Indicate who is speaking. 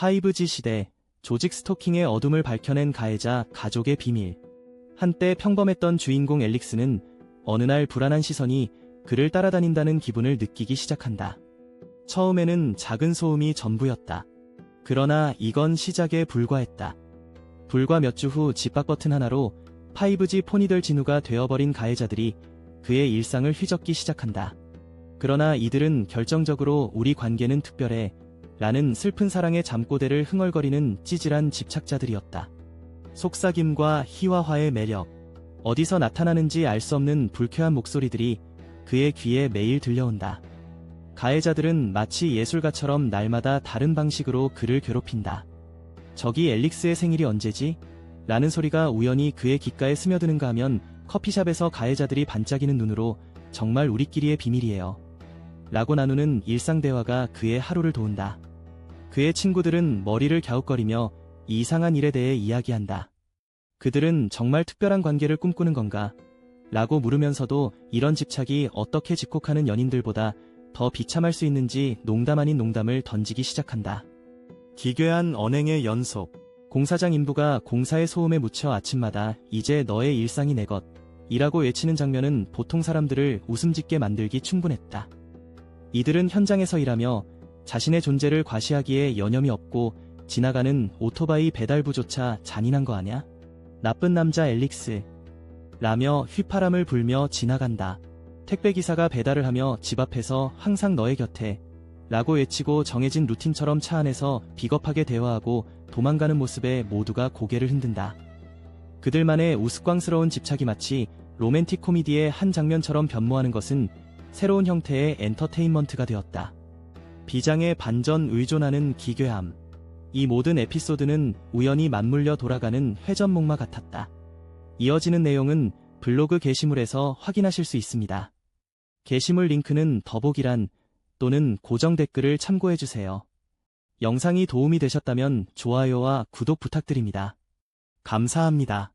Speaker 1: 5G 시대, 조직 스토킹의 어둠을 밝혀낸 가해자 가족의 비밀. 한때 평범했던 주인공 엘릭스는 어느 날 불안한 시선이 그를 따라다닌다는 기분을 느끼기 시작한다. 처음에는 작은 소음이 전부였다. 그러나 이건 시작에 불과했다. 불과 몇 주 후 집밥 버튼 하나로 5G 폰이 될 진우가 되어버린 가해자들이 그의 일상을 휘젓기 시작한다. 그러나 이들은 결정적으로 우리 관계는 특별해 라는 슬픈 사랑의 잠꼬대를 흥얼거리는 찌질한 집착자들이었다. 속삭임과 희화화의 매력, 어디서 나타나는지 알 수 없는 불쾌한 목소리들이 그의 귀에 매일 들려온다. 가해자들은 마치 예술가처럼 날마다 다른 방식으로 그를 괴롭힌다. 저기 엘릭스의 생일이 언제지? 라는 소리가 우연히 그의 귓가에 스며드는가 하면 커피숍에서 가해자들이 반짝이는 눈으로 정말 우리끼리의 비밀이에요. 라고 나누는 일상 대화가 그의 하루를 도운다. 그의 친구들은 머리를 갸웃거리며 이 이상한 일에 대해 이야기한다. 그들은 정말 특별한 관계를 꿈꾸는 건가? 라고 물으면서도 이런 집착이 어떻게 집콕하는 연인들보다 더 비참할 수 있는지 농담 아닌 농담을 던지기 시작한다. 기괴한 언행의 연속. 공사장 인부가 공사의 소음에 묻혀 아침마다 이제 너의 일상이 내 것. 이라고 외치는 장면은 보통 사람들을 웃음 짓게 만들기 충분했다. 이들은 현장에서 일하며 자신의 존재를 과시하기에 여념이 없고 지나가는 오토바이 배달부조차 잔인한 거 아냐? 나쁜 남자 엘릭스. 라며 휘파람을 불며 지나간다. 택배기사가 배달을 하며 집 앞에서 항상 너의 곁에 라고 외치고 정해진 루틴처럼 차 안에서 비겁하게 대화하고 도망가는 모습에 모두가 고개를 흔든다. 그들만의 우스꽝스러운 집착이 마치 로맨틱 코미디의 한 장면처럼 변모하는 것은 새로운 형태의 엔터테인먼트가 되었다. 비장에 반전 의존하는 기괴함. 이 모든 에피소드는 우연히 맞물려 돌아가는 회전목마 같았다. 이어지는 내용은 블로그 게시물에서 확인하실 수 있습니다. 게시물 링크는 더보기란 또는 고정 댓글을 참고해주세요. 영상이 도움이 되셨다면 좋아요와 구독 부탁드립니다. 감사합니다.